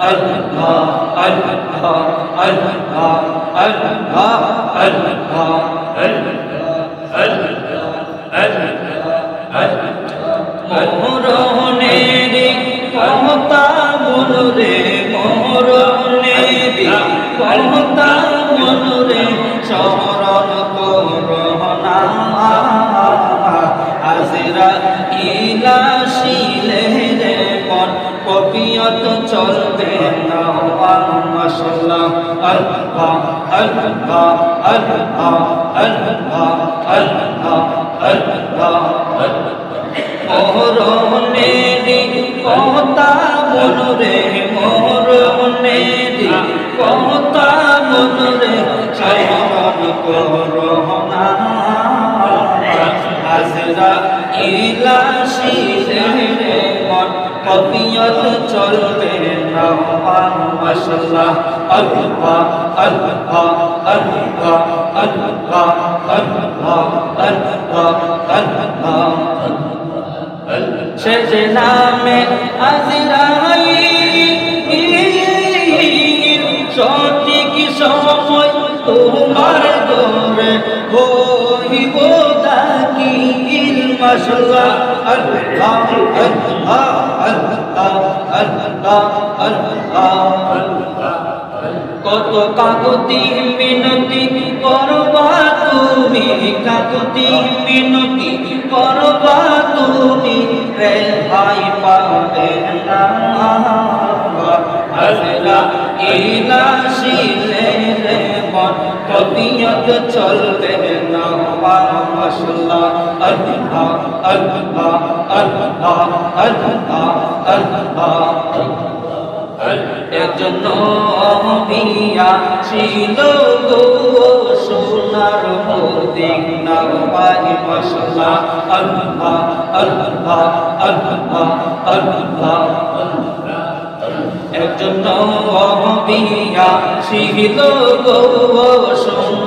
আল্লাহ আল্লাহ আল্লাহ আল্লাহ আল্লাহ মোহরনের কহতা মনরে মোহরনের কহতা মনরে শরণ করহনা কপিয়ত চলবে না মাশাল্লাহ আল্লাহ আল্লাহ আল্লাহ আল্লাহ আল্লাহ আল্লাহ। মোহরনেরি কহতা মনরে মোহরনেরি কহতা মনরে শরণ করহনা হাজরা মন কবিয়ত চলবে না মাশাল্লাহ আল্লাহ আল্লাহ আল্লাহ আল্লাহ আল্লাহ আল্লাহ আল্লাহ সে যে নামে আজিরাই সঠিক সময় তোমার আল্লাহ আল্লাহ আল্লাহ আল্লাহ। আল্লাহ কত কাকতি মিনতি করবা তুমি, কাকতি মিনতি করবা তুমি রে ভাই পাবে না। হাজরা ইলা শিলে রে মন কবিয়ত চলবে না মাশাল্লাহ, আল্লাহ আল্লাহ আল্লাহ আল্লাহ আল্লাহ। এজন্য বিয়া ছিল গো সোনার মদিনা পাই মশলা আল্লাহ আল্লাহ আল্লাহ আল্লাহ। এজন্য বিয়া ছিল গো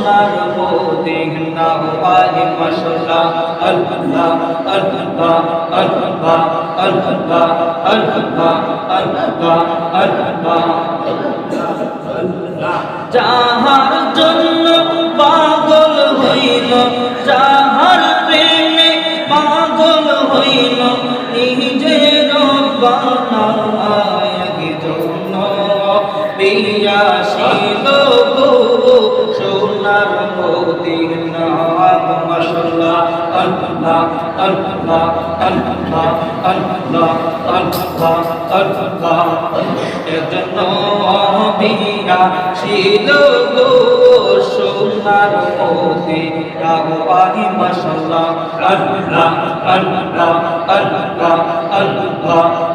সোনার মদিনা পাই মশলা। আল্লাহ আল্লাহ আল্লাহ আল্লাহ আল্লাহ আল্লাহ আল্লাহ যাহার সোনার মদিনা মাশাল্লাহ আল্লাহ আল্লাহ আল্লাহ আল্লাহ আল্লাহ আল্লাহ এজন্য বিয়া ছিল গো সোনার মদিনা পাহি মাশাল্লাহ আল্লাহ আল্লাহ আল্লাহ আল্লাহ